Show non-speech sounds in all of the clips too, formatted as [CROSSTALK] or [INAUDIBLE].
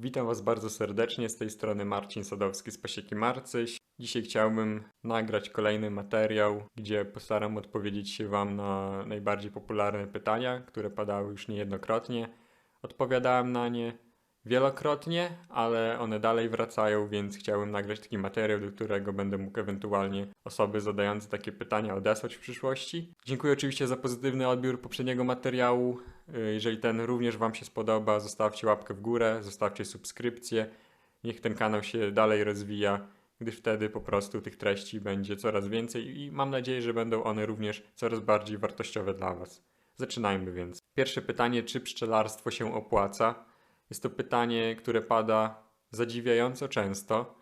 Witam Was bardzo serdecznie, z tej strony Marcin Sadowski z Pasieki Marcyś. Dzisiaj chciałbym nagrać kolejny materiał, gdzie postaram odpowiedzieć się Wam na najbardziej popularne pytania, które padały już niejednokrotnie. Odpowiadałem na nie wielokrotnie, ale one dalej wracają, więc chciałbym nagrać taki materiał, do którego będę mógł ewentualnie osoby zadające takie pytania odesłać w przyszłości. Dziękuję oczywiście za pozytywny odbiór poprzedniego materiału. Jeżeli ten również Wam się spodoba, zostawcie łapkę w górę, zostawcie subskrypcję. Niech ten kanał się dalej rozwija, gdyż wtedy po prostu tych treści będzie coraz więcej i mam nadzieję, że będą one również coraz bardziej wartościowe dla Was. Zaczynajmy więc. Pierwsze pytanie, czy pszczelarstwo się opłaca? Jest to pytanie, które pada zadziwiająco często.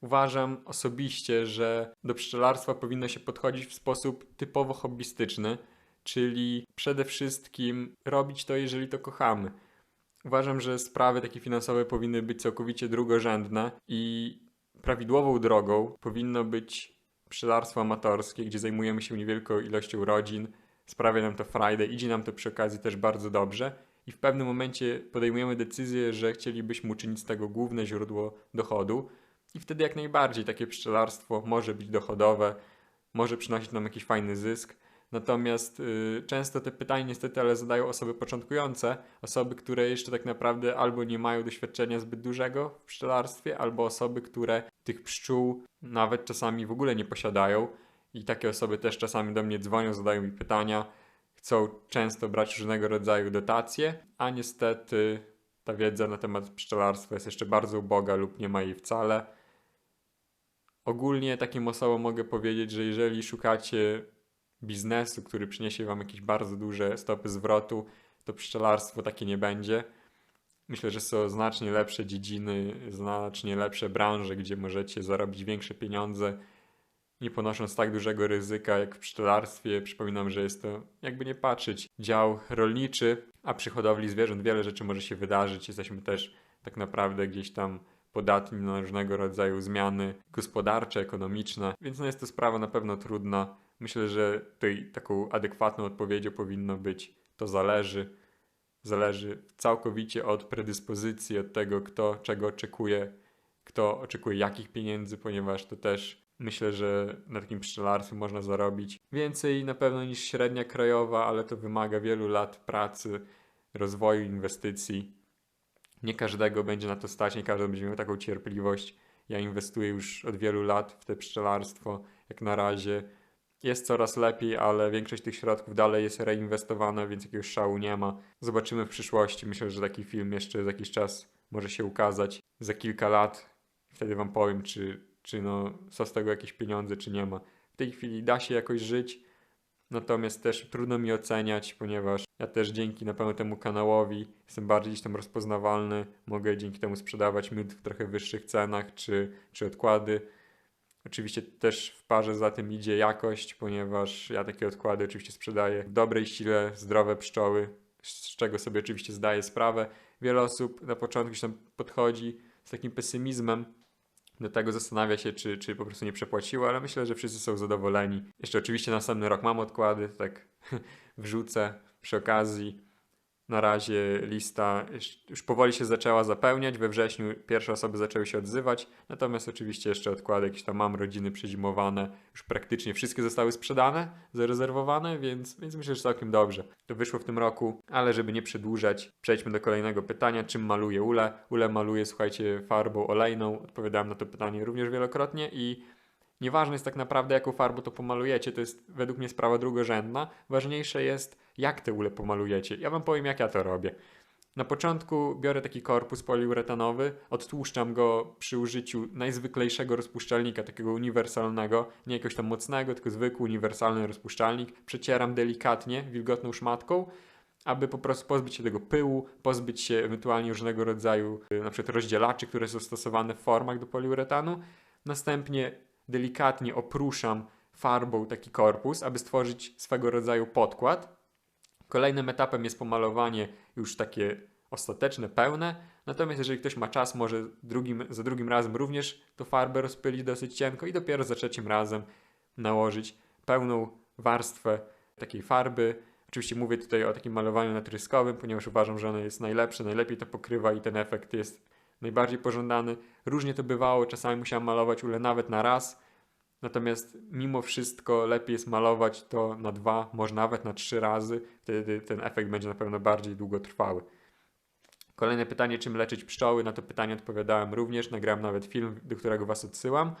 Uważam osobiście, że do pszczelarstwa powinno się podchodzić w sposób typowo hobbystyczny, czyli przede wszystkim robić to, jeżeli to kochamy. Uważam, że sprawy takie finansowe powinny być całkowicie drugorzędne i prawidłową drogą powinno być pszczelarstwo amatorskie, gdzie zajmujemy się niewielką ilością rodzin, sprawia nam to frajdę, idzie nam to przy okazji też bardzo dobrze i w pewnym momencie podejmujemy decyzję, że chcielibyśmy uczynić z tego główne źródło dochodu i wtedy jak najbardziej takie pszczelarstwo może być dochodowe, może przynosić nam jakiś fajny zysk. Natomiast y, często te pytania niestety ale zadają osoby początkujące, osoby, które jeszcze tak naprawdę albo nie mają doświadczenia zbyt dużego w pszczelarstwie, albo osoby, które tych pszczół nawet czasami w ogóle nie posiadają. I takie osoby też czasami do mnie dzwonią, zadają mi pytania, chcą często brać różnego rodzaju dotacje, a niestety ta wiedza na temat pszczelarstwa jest jeszcze bardzo uboga lub nie ma jej wcale. Ogólnie takim osobom mogę powiedzieć, że jeżeli szukacie biznesu, który przyniesie Wam jakieś bardzo duże stopy zwrotu, to pszczelarstwo takie nie będzie. Myślę, że są znacznie lepsze dziedziny, znacznie lepsze branże, gdzie możecie zarobić większe pieniądze, nie ponosząc tak dużego ryzyka jak w pszczelarstwie. Przypominam, że jest to, jakby nie patrzeć, dział rolniczy, a przy hodowli zwierząt wiele rzeczy może się wydarzyć. Jesteśmy też tak naprawdę gdzieś tam podatni na różnego rodzaju zmiany gospodarcze, ekonomiczne, więc no jest to sprawa na pewno trudna. Myślę, że tutaj taką adekwatną odpowiedzią powinno być to zależy. Zależy całkowicie od predyspozycji, od tego, kto czego oczekuje, kto oczekuje jakich pieniędzy, ponieważ to też myślę, że na takim pszczelarstwie można zarobić więcej na pewno niż średnia krajowa, ale to wymaga wielu lat pracy, rozwoju, inwestycji. Nie każdego będzie na to stać, nie każdy będzie miał taką cierpliwość. Ja inwestuję już od wielu lat w te pszczelarstwo. Jak na razie jest coraz lepiej, ale większość tych środków dalej jest reinwestowana, więc jakiegoś szału nie ma. Zobaczymy w przyszłości. Myślę, że taki film jeszcze za jakiś czas może się ukazać. Za kilka lat wtedy Wam powiem, czy, czy no, są z tego jakieś pieniądze, czy nie ma. W tej chwili da się jakoś żyć, natomiast też trudno mi oceniać, ponieważ ja też dzięki na pewno temu kanałowi jestem bardziej tam rozpoznawalny, mogę dzięki temu sprzedawać miód w trochę wyższych cenach, czy, czy odkłady. Oczywiście też w parze za tym idzie jakość, ponieważ ja takie odkłady oczywiście sprzedaję w dobrej sile, zdrowe pszczoły, z czego sobie oczywiście zdaję sprawę. Wiele osób na początku się tam podchodzi z takim pesymizmem, do tego zastanawia się, czy, czy po prostu nie przepłaciło, ale myślę, że wszyscy są zadowoleni. Jeszcze oczywiście następny rok mam odkłady, tak [LAUGHS] wrzucę przy okazji. Na razie lista już powoli się zaczęła zapełniać. We wrześniu pierwsze osoby zaczęły się odzywać, natomiast oczywiście jeszcze odkłady jakieś tam mam, rodziny przezimowane. Już praktycznie wszystkie zostały sprzedane, zarezerwowane, więc, więc myślę, że całkiem dobrze. To wyszło w tym roku, ale żeby nie przedłużać, przejdźmy do kolejnego pytania. Czym maluje ule? Ule maluje, słuchajcie, farbą olejną. Odpowiadałem na to pytanie również wielokrotnie i Nieważne jest tak naprawdę, jaką farbą to pomalujecie, to jest według mnie sprawa drugorzędna. Ważniejsze jest, jak te ule pomalujecie. Ja Wam powiem, jak ja to robię. Na początku biorę taki korpus poliuretanowy, odtłuszczam go przy użyciu najzwyklejszego rozpuszczalnika, takiego uniwersalnego, nie jakiegoś tam mocnego, tylko zwykły, uniwersalny rozpuszczalnik. Przecieram delikatnie, wilgotną szmatką, aby po prostu pozbyć się tego pyłu, pozbyć się ewentualnie różnego rodzaju na przykład rozdzielaczy, które są stosowane w formach do poliuretanu. Następnie delikatnie opruszam farbą taki korpus, aby stworzyć swego rodzaju podkład. Kolejnym etapem jest pomalowanie już takie ostateczne, pełne. Natomiast jeżeli ktoś ma czas, może drugim, za drugim razem również tą farbę rozpylić dosyć cienko i dopiero za trzecim razem nałożyć pełną warstwę takiej farby. Oczywiście mówię tutaj o takim malowaniu natryskowym, ponieważ uważam, że ono jest najlepsze, najlepiej to pokrywa i ten efekt jest najbardziej pożądany. Różnie to bywało, czasami musiałem malować ule nawet na raz, natomiast mimo wszystko lepiej jest malować to na dwa, może nawet na trzy razy, wtedy ten efekt będzie na pewno bardziej długotrwały. Kolejne pytanie, czym leczyć pszczoły? Na to pytanie odpowiadałem również, nagrałem nawet film, do którego Was odsyłam.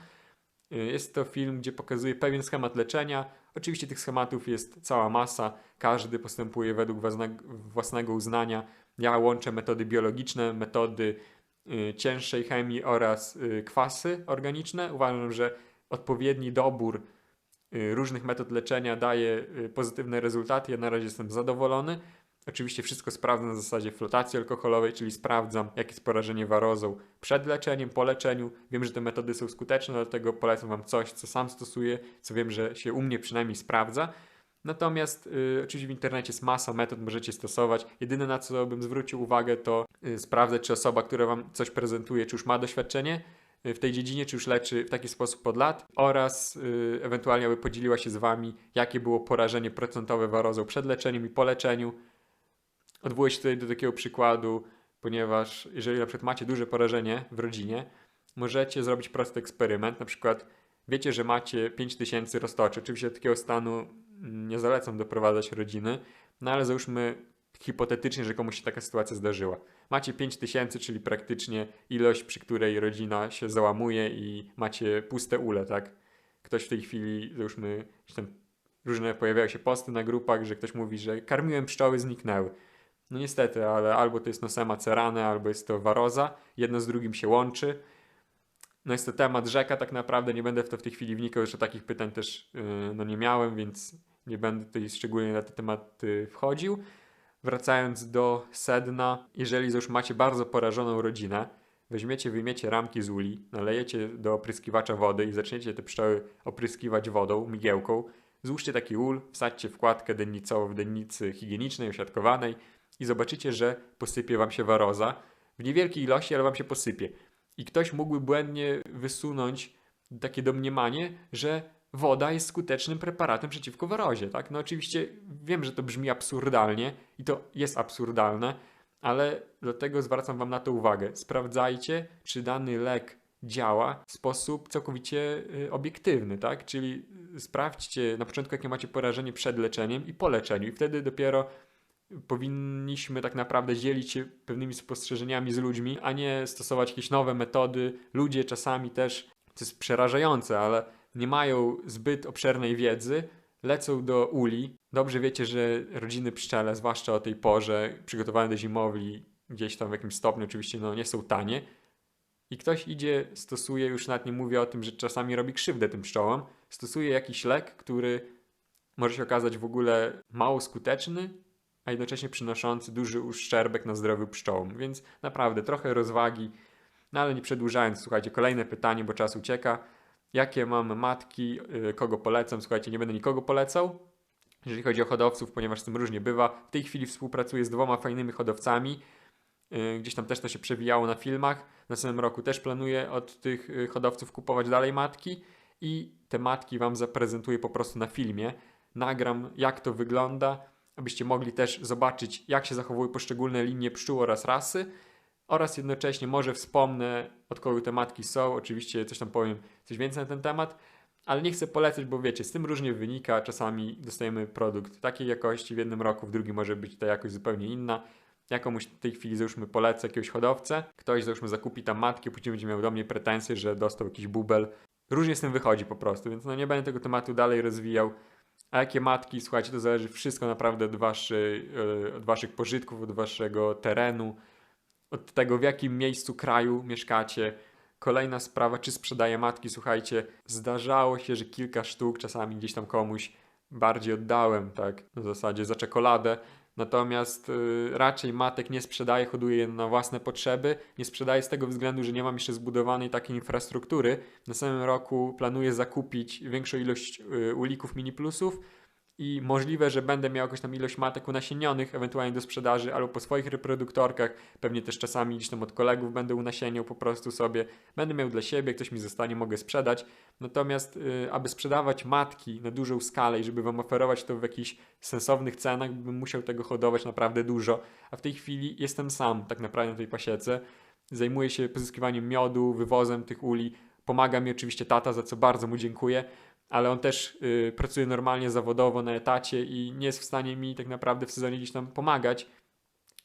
Jest to film, gdzie pokazuje pewien schemat leczenia. Oczywiście tych schematów jest cała masa, każdy postępuje według własnego, uznania. Ja łączę metody biologiczne, metody cięższej chemii oraz y, kwasy organiczne. Uważam, że odpowiedni dobór y, różnych metod leczenia daje y, pozytywne rezultaty. Ja na razie jestem zadowolony. Oczywiście wszystko sprawdzam na zasadzie flotacji alkoholowej, czyli sprawdzam, jakie jest porażenie warozą przed leczeniem, po leczeniu. Wiem, że te metody są skuteczne, dlatego polecam Wam coś, co sam stosuję, co wiem, że się u mnie przynajmniej sprawdza. Natomiast y, oczywiście w internecie jest masa metod, możecie stosować. Jedyne na co bym zwrócił uwagę, to y, sprawdzać, czy osoba, która Wam coś prezentuje, czy już ma doświadczenie y, w tej dziedzinie, czy już leczy w taki sposób od lat oraz y, ewentualnie aby podzieliła się z Wami, jakie było porażenie procentowe warozą przed leczeniem i po leczeniu. Odwołuję się tutaj do takiego przykładu, ponieważ jeżeli na przykład macie duże porażenie w rodzinie, możecie zrobić prosty eksperyment. Na przykład wiecie, że macie 5000 roztoczy. Oczywiście do takiego stanu nie zalecam doprowadzać rodziny, no ale załóżmy hipotetycznie, że komuś się taka sytuacja zdarzyła. Macie 5000, czyli praktycznie ilość, przy której rodzina się załamuje i macie puste ule, tak? Ktoś w tej chwili, załóżmy, tam różne pojawiają się posty na grupach, że ktoś mówi, że karmiłem pszczoły, zniknęły. No niestety, ale albo to jest nosema cerane, albo jest to waroza. Jedno z drugim się łączy. No jest to temat rzeka tak naprawdę, nie będę w to w tej chwili wnikał, jeszcze takich pytań też yy, no nie miałem, więc nie będę tutaj szczególnie na te tematy wchodził. Wracając do sedna, jeżeli już macie bardzo porażoną rodzinę, weźmiecie, wyjmiecie ramki z uli, nalejecie do opryskiwacza wody i zaczniecie te pszczoły opryskiwać wodą, migiełką, złóżcie taki ul, wsadźcie wkładkę dennicową w dennicy higienicznej, osiadkowanej i zobaczycie, że posypie wam się waroza w niewielkiej ilości, ale wam się posypie. I ktoś mógłby błędnie wysunąć takie domniemanie, że woda jest skutecznym preparatem przeciwko warozie, tak? No oczywiście wiem, że to brzmi absurdalnie i to jest absurdalne, ale dlatego zwracam wam na to uwagę. Sprawdzajcie, czy dany lek działa w sposób całkowicie y, obiektywny, tak? Czyli sprawdźcie na początku, jakie macie porażenie przed leczeniem i po leczeniu i wtedy dopiero powinniśmy tak naprawdę dzielić się pewnymi spostrzeżeniami z ludźmi, a nie stosować jakieś nowe metody. Ludzie czasami też, to jest przerażające, ale nie mają zbyt obszernej wiedzy, lecą do uli. Dobrze wiecie, że rodziny pszczele, zwłaszcza o tej porze, przygotowane do zimowli, gdzieś tam w jakimś stopniu oczywiście no, nie są tanie. I ktoś idzie, stosuje, już nawet nie mówię o tym, że czasami robi krzywdę tym pszczołom, stosuje jakiś lek, który może się okazać w ogóle mało skuteczny, a jednocześnie przynoszący duży uszczerbek na zdrowiu pszczołom. Więc naprawdę trochę rozwagi. No ale nie przedłużając, słuchajcie, kolejne pytanie, bo czas ucieka. Jakie mam matki, yy, kogo polecam? Słuchajcie, nie będę nikogo polecał, jeżeli chodzi o hodowców, ponieważ z tym różnie bywa. W tej chwili współpracuję z dwoma fajnymi hodowcami. Yy, gdzieś tam też to się przewijało na filmach. W następnym roku też planuję od tych yy, hodowców kupować dalej matki i te matki Wam zaprezentuję po prostu na filmie. Nagram, jak to wygląda, abyście mogli też zobaczyć, jak się zachowują poszczególne linie pszczół oraz rasy. Oraz jednocześnie może wspomnę, od kogo te matki są. Oczywiście coś tam powiem, coś więcej na ten temat, ale nie chcę polecać, bo wiecie, z tym różnie wynika. Czasami dostajemy produkt takiej jakości w jednym roku, w drugim może być ta jakość zupełnie inna. Ja komuś w tej chwili załóżmy polecę jakiegoś hodowcę, ktoś załóżmy zakupi tam matki, później będzie miał do mnie pretensje, że dostał jakiś bubel. Różnie z tym wychodzi po prostu, więc no nie będę tego tematu dalej rozwijał. A jakie matki, słuchajcie, to zależy wszystko naprawdę od, waszej, e, od waszych pożytków, od waszego terenu, od tego w jakim miejscu kraju mieszkacie. Kolejna sprawa, czy sprzedaję matki, słuchajcie, zdarzało się, że kilka sztuk czasami gdzieś tam komuś bardziej oddałem, tak, na zasadzie za czekoladę, Natomiast y, raczej matek nie sprzedaję, hoduję je na własne potrzeby. Nie sprzedaję z tego względu, że nie mam jeszcze zbudowanej takiej infrastruktury. W następnym roku planuję zakupić większą ilość y, ulików mini plusów i możliwe, że będę miał jakąś tam ilość matek unasienionych, ewentualnie do sprzedaży albo po swoich reproduktorkach, pewnie też czasami gdzieś tam od kolegów będę unasieniał po prostu sobie. Będę miał dla siebie, ktoś mi zostanie, mogę sprzedać. Natomiast, y, aby sprzedawać matki na dużą skalę i żeby wam oferować to w jakichś sensownych cenach, bym musiał tego hodować naprawdę dużo. A w tej chwili jestem sam tak naprawdę na tej pasiece. zajmuje się pozyskiwaniem miodu, wywozem tych uli. Pomaga mi oczywiście tata, za co bardzo mu dziękuję, ale on też y, pracuje normalnie zawodowo na etacie i nie jest w stanie mi tak naprawdę w sezonie gdzieś tam pomagać.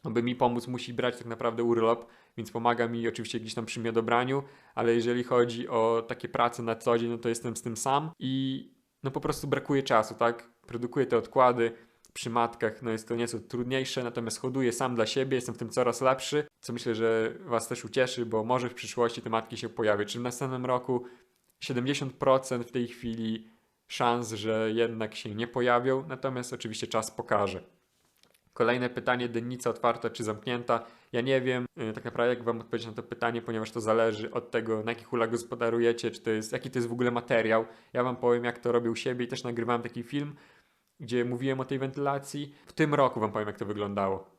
Aby mi pomóc, musi brać tak naprawdę urlop, więc pomaga mi oczywiście gdzieś tam przy miodobraniu, ale jeżeli chodzi o takie prace na co dzień, no to jestem z tym sam i no po prostu brakuje czasu, tak? Produkuję te odkłady, przy matkach no jest to nieco trudniejsze, natomiast hoduję sam dla siebie, jestem w tym coraz lepszy, co myślę, że Was też ucieszy, bo może w przyszłości te matki się pojawią. Czy w następnym roku 70% w tej chwili szans, że jednak się nie pojawią, natomiast oczywiście czas pokaże. Kolejne pytanie, dennica otwarta czy zamknięta? Ja nie wiem yy, tak naprawdę jak Wam odpowiedzieć na to pytanie, ponieważ to zależy od tego, na jakich ulach gospodarujecie, czy to jest, jaki to jest w ogóle materiał. Ja Wam powiem, jak to robię u siebie i też nagrywałem taki film, gdzie mówiłem o tej wentylacji. W tym roku Wam powiem, jak to wyglądało.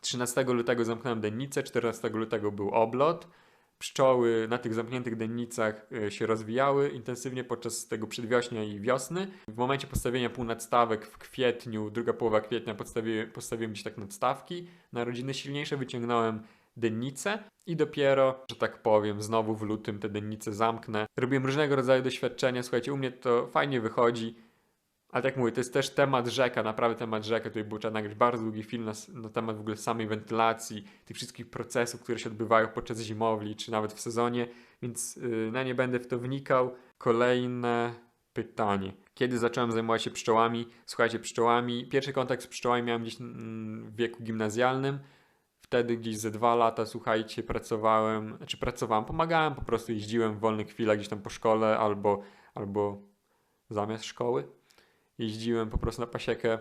13 lutego zamknąłem dennicę, 14 lutego był oblot. Pszczoły na tych zamkniętych dennicach e, się rozwijały intensywnie podczas tego przedwiośnia i wiosny. W momencie postawienia półnadstawek w kwietniu, druga połowa kwietnia, postawiłem, postawiłem gdzieś tak nadstawki. Na rodziny silniejsze wyciągnąłem dennicę i dopiero, że tak powiem, znowu w lutym te dennice zamknę. Robiłem różnego rodzaju doświadczenia. Słuchajcie, u mnie to fajnie wychodzi ale tak mówię, to jest też temat rzeka, naprawdę temat rzeka. Tutaj był trzeba nagrać bardzo długi film na, na, temat w ogóle samej wentylacji, tych wszystkich procesów, które się odbywają podczas zimowli, czy nawet w sezonie, więc yy, na nie będę w to wnikał. Kolejne pytanie. Kiedy zacząłem zajmować się pszczołami? Słuchajcie, pszczołami. Pierwszy kontakt z pszczołami miałem gdzieś mm, w wieku gimnazjalnym. Wtedy gdzieś ze dwa lata, słuchajcie, pracowałem, znaczy pracowałem, pomagałem, po prostu jeździłem w wolnych chwilach gdzieś tam po szkole albo, albo zamiast szkoły jeździłem po prostu na pasiekę.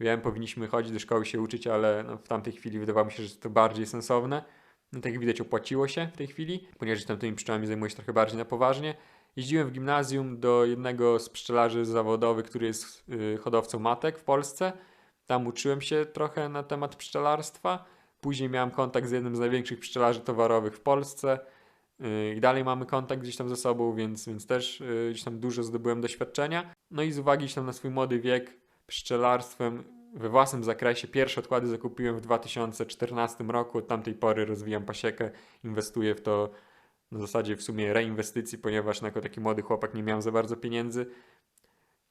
Wiem, powinniśmy chodzić do szkoły się uczyć, ale no, w tamtej chwili wydawało mi się, że to bardziej sensowne. No, tak jak widać, opłaciło się w tej chwili, ponieważ tam tymi pszczołami zajmuję się trochę bardziej na poważnie. Jeździłem w gimnazjum do jednego z pszczelarzy zawodowych, który jest yy, hodowcą matek w Polsce. Tam uczyłem się trochę na temat pszczelarstwa. Później miałem kontakt z jednym z największych pszczelarzy towarowych w Polsce. Yy, I dalej mamy kontakt gdzieś tam ze sobą, więc, więc też yy, gdzieś tam dużo zdobyłem doświadczenia. No i z uwagi tam na swój młody wiek pszczelarstwem we własnym zakresie pierwsze odkłady zakupiłem w 2014 roku. Od tamtej pory rozwijam pasiekę, inwestuję w to na zasadzie w sumie reinwestycji, ponieważ jako taki młody chłopak nie miałem za bardzo pieniędzy.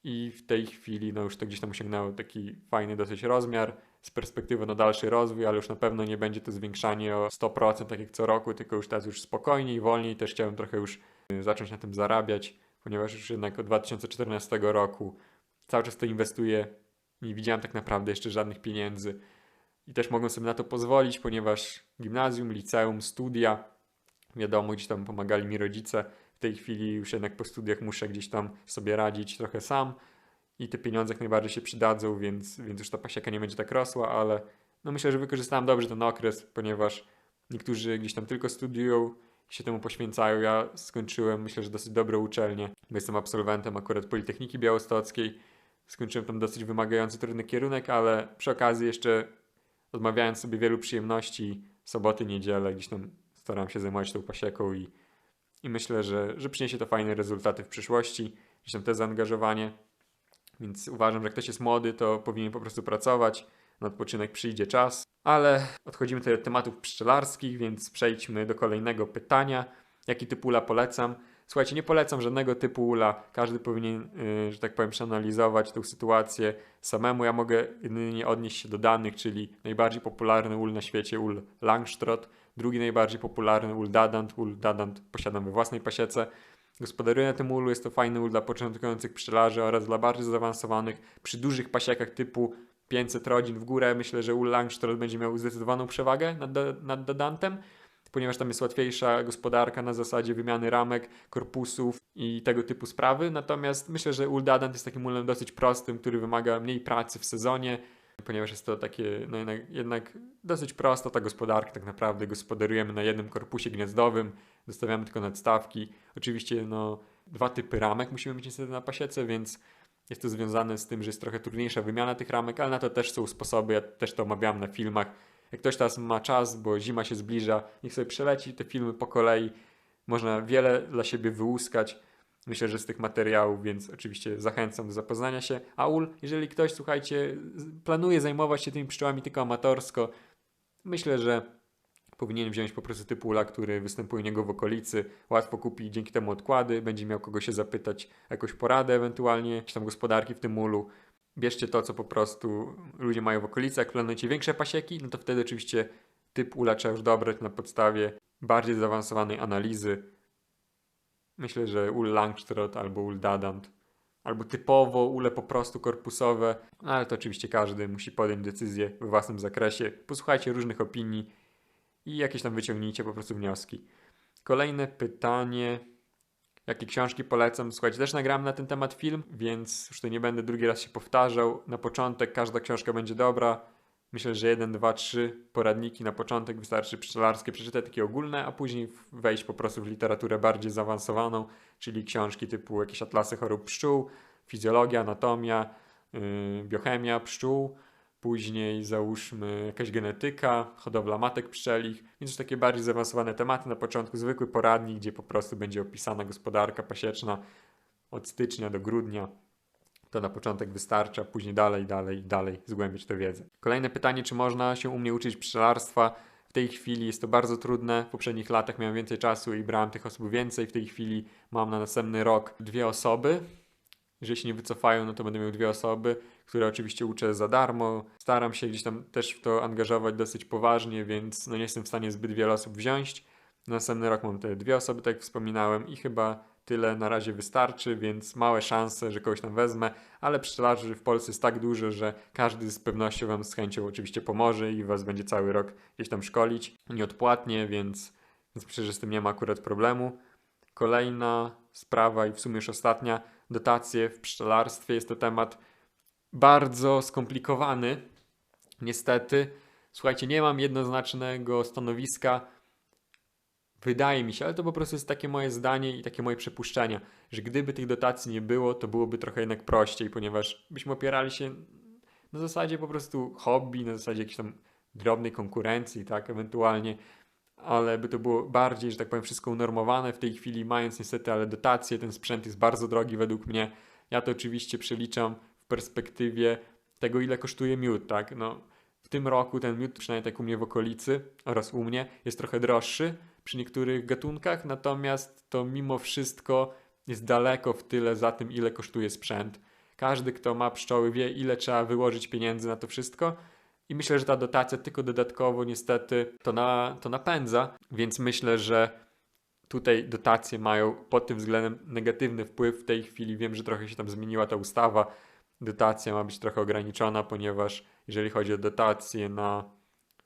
I w tej chwili no już to gdzieś tam osiągnęło taki fajny dosyć rozmiar z perspektywy na dalszy rozwój, ale już na pewno nie będzie to zwiększanie o 100% tak jak co roku, tylko już teraz już spokojniej, wolniej. Też chciałem trochę już y, zacząć na tym zarabiać ponieważ już jednak od 2014 roku cały czas to inwestuję. Nie widziałem tak naprawdę jeszcze żadnych pieniędzy i też mogłem sobie na to pozwolić, ponieważ gimnazjum, liceum, studia, wiadomo, gdzieś tam pomagali mi rodzice. Tej chwili już jednak po studiach muszę gdzieś tam sobie radzić trochę sam i te pieniądze jak najbardziej się przydadzą, więc, więc już ta pasieka nie będzie tak rosła, ale no myślę, że wykorzystałem dobrze ten okres, ponieważ niektórzy gdzieś tam tylko studiują się temu poświęcają. Ja skończyłem, myślę, że dosyć dobre uczelnie, bo jestem absolwentem akurat Politechniki Białostockiej. Skończyłem tam dosyć wymagający, trudny kierunek, ale przy okazji jeszcze odmawiając sobie wielu przyjemności, soboty, niedzielę, gdzieś tam staram się zajmować tą pasieką i, i myślę, że, że przyniesie to fajne rezultaty w przyszłości, gdzieś tam też zaangażowanie. Więc uważam, że jak ktoś jest młody, to powinien po prostu pracować, na odpoczynek przyjdzie czas. Ale odchodzimy tutaj od tematów pszczelarskich, więc przejdźmy do kolejnego pytania. Jaki typ ula polecam? Słuchajcie, nie polecam żadnego typu ula. Każdy powinien, yy, że tak powiem, przeanalizować tę sytuację samemu. Ja mogę jedynie odnieść się do danych, czyli najbardziej popularny ul na świecie, ul Langstrot. Drugi najbardziej popularny ul Dadant. Ul Dadant posiadam we własnej pasiece. Gospodaruję na tym ulu. Jest to fajny ul dla początkujących pszczelarzy oraz dla bardziej zaawansowanych. Przy dużych pasiekach typu 500 rodzin w górę, myślę, że Ullangström będzie miał zdecydowaną przewagę nad, nad Dodantem, ponieważ tam jest łatwiejsza gospodarka na zasadzie wymiany ramek, korpusów i tego typu sprawy. Natomiast myślę, że Uldadant jest takim ulem dosyć prostym, który wymaga mniej pracy w sezonie, ponieważ jest to takie, no jednak, jednak dosyć prosta ta gospodarka, tak naprawdę gospodarujemy na jednym korpusie gniazdowym, dostawiamy tylko nadstawki. Oczywiście, no, dwa typy ramek musimy mieć niestety na pasiece, więc jest to związane z tym, że jest trochę trudniejsza wymiana tych ramek, ale na to też są sposoby, ja też to omawiałem na filmach. Jak ktoś teraz ma czas, bo zima się zbliża, niech sobie przeleci te filmy po kolei. Można wiele dla siebie wyłuskać. Myślę, że z tych materiałów, więc oczywiście zachęcam do zapoznania się. A ul, jeżeli ktoś, słuchajcie, planuje zajmować się tymi pszczołami tylko amatorsko, myślę, że Powinien wziąć po prostu typu ula, który występuje u niego w okolicy, łatwo kupi dzięki temu odkłady, będzie miał kogo się zapytać, jakąś poradę ewentualnie, jakieś tam gospodarki w tym ulu. Bierzcie to, co po prostu ludzie mają w okolicy. Jak planujecie większe pasieki, no to wtedy oczywiście typ ula trzeba już dobrać na podstawie bardziej zaawansowanej analizy. Myślę, że ul Langstrot albo ul Dadant, albo typowo ule po prostu korpusowe, ale to oczywiście każdy musi podjąć decyzję we własnym zakresie. Posłuchajcie różnych opinii i jakieś tam wyciągnijcie po prostu wnioski. Kolejne pytanie. Jakie książki polecam? Słuchajcie, też nagrałem na ten temat film, więc już to nie będę drugi raz się powtarzał. Na początek każda książka będzie dobra. Myślę, że jeden, dwa, trzy poradniki na początek wystarczy pszczelarskie przeczytać takie ogólne, a później wejść po prostu w literaturę bardziej zaawansowaną, czyli książki typu jakieś atlasy chorób pszczół, fizjologia, anatomia, yy, biochemia pszczół, później załóżmy jakaś genetyka, hodowla matek pszczelich, więc takie bardziej zaawansowane tematy. Na początku zwykły poradnik, gdzie po prostu będzie opisana gospodarka pasieczna od stycznia do grudnia. To na początek wystarcza, później dalej, dalej, dalej zgłębić tę wiedzę. Kolejne pytanie, czy można się u mnie uczyć pszczelarstwa? W tej chwili jest to bardzo trudne. W poprzednich latach miałem więcej czasu i brałem tych osób więcej. W tej chwili mam na następny rok dwie osoby. Jeżeli się nie wycofają, no to będę miał dwie osoby, które oczywiście uczę za darmo. Staram się gdzieś tam też w to angażować dosyć poważnie, więc no nie jestem w stanie zbyt wiele osób wziąć. Na następny rok mam te dwie osoby, tak jak wspominałem, i chyba tyle na razie wystarczy, więc małe szanse, że kogoś tam wezmę, ale pszczelarzy w Polsce jest tak dużo, że każdy z pewnością Wam z chęcią oczywiście pomoże i Was będzie cały rok gdzieś tam szkolić nieodpłatnie, więc, więc myślę, że z tym nie ma akurat problemu. Kolejna sprawa i w sumie już ostatnia, dotacje w pszczelarstwie. Jest to temat bardzo skomplikowany, niestety. Słuchajcie, nie mam jednoznacznego stanowiska. Wydaje mi się, ale to po prostu jest takie moje zdanie i takie moje przypuszczenia, że gdyby tych dotacji nie było, to byłoby trochę jednak prościej, ponieważ byśmy opierali się na zasadzie po prostu hobby, na zasadzie jakiejś tam drobnej konkurencji, tak, ewentualnie, ale by to było bardziej, że tak powiem, wszystko unormowane w tej chwili, mając niestety, ale dotacje, ten sprzęt jest bardzo drogi według mnie. Ja to oczywiście przeliczam w perspektywie tego, ile kosztuje miód, tak, no w tym roku ten miód, przynajmniej tak u mnie w okolicy oraz u mnie, jest trochę droższy, przy niektórych gatunkach, natomiast to mimo wszystko jest daleko w tyle za tym, ile kosztuje sprzęt. Każdy, kto ma pszczoły, wie, ile trzeba wyłożyć pieniędzy na to wszystko. I myślę, że ta dotacja tylko dodatkowo niestety to, na, to napędza, więc myślę, że tutaj dotacje mają pod tym względem negatywny wpływ. W tej chwili wiem, że trochę się tam zmieniła ta ustawa. Dotacja ma być trochę ograniczona, ponieważ jeżeli chodzi o dotacje na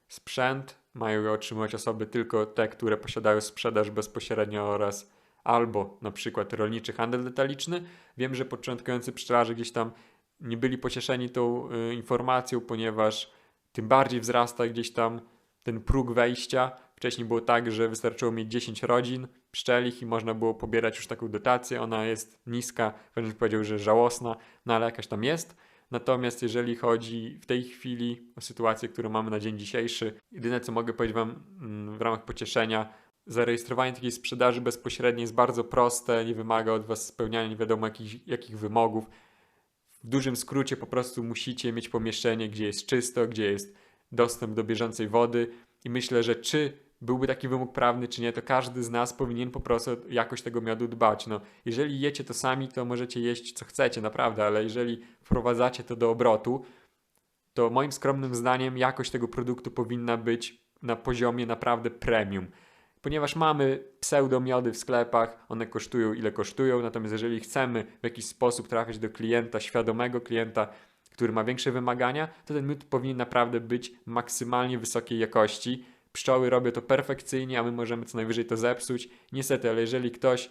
sprzęt, mają otrzymywać osoby tylko te, które posiadają sprzedaż bezpośrednio oraz albo na przykład rolniczy handel detaliczny. Wiem, że początkujący pszczelarze gdzieś tam nie byli pocieszeni tą y, informacją, ponieważ tym bardziej wzrasta gdzieś tam ten próg wejścia. Wcześniej było tak, że wystarczyło mieć 10 rodzin pszczelich i można było pobierać już taką dotację. Ona jest niska, wręcz powiedział, że żałosna, no ale jakaś tam jest. Natomiast jeżeli chodzi w tej chwili o sytuację, którą mamy na dzień dzisiejszy, jedyne co mogę powiedzieć Wam mm, w ramach pocieszenia, zarejestrowanie takiej sprzedaży bezpośredniej jest bardzo proste, nie wymaga od Was spełniania nie wiadomo jakich, jakich wymogów. W dużym skrócie po prostu musicie mieć pomieszczenie, gdzie jest czysto, gdzie jest dostęp do bieżącej wody i myślę, że czy byłby taki wymóg prawny, czy nie, to każdy z nas powinien po prostu jakoś tego miodu dbać. No, jeżeli jecie to sami, to możecie jeść co chcecie, naprawdę, ale jeżeli wprowadzacie to do obrotu, to moim skromnym zdaniem jakość tego produktu powinna być na poziomie naprawdę premium. Ponieważ mamy pseudomiody w sklepach, one kosztują ile kosztują, natomiast jeżeli chcemy w jakiś sposób trafić do klienta, świadomego klienta, który ma większe wymagania, to ten miód powinien naprawdę być maksymalnie wysokiej jakości pszczoły robią to perfekcyjnie, a my możemy co najwyżej to zepsuć. Niestety, ale jeżeli ktoś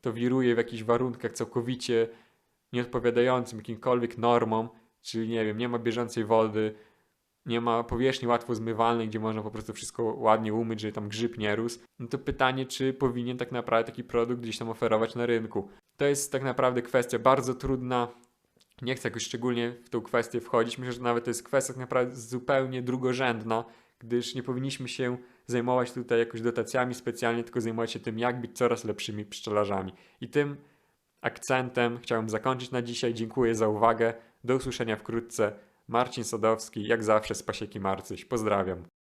to wiruje w jakichś warunkach całkowicie nieodpowiadającym jakimkolwiek normom, czyli nie wiem, nie ma bieżącej wody, nie ma powierzchni łatwo zmywalnej, gdzie można po prostu wszystko ładnie umyć, żeby tam grzyb nie rósł, no to pytanie, czy powinien tak naprawdę taki produkt gdzieś tam oferować na rynku. To jest tak naprawdę kwestia bardzo trudna. Nie chcę jakoś szczególnie w tą kwestię wchodzić. Myślę, że nawet to jest kwestia tak naprawdę zupełnie drugorzędna, gdyż nie powinniśmy się zajmować tutaj jakoś dotacjami specjalnie, tylko zajmować się tym, jak być coraz lepszymi pszczelarzami. I tym akcentem chciałem zakończyć na dzisiaj. Dziękuję za uwagę. Do usłyszenia wkrótce. Marcin Sadowski, jak zawsze z Pasieki Marcyś. Pozdrawiam.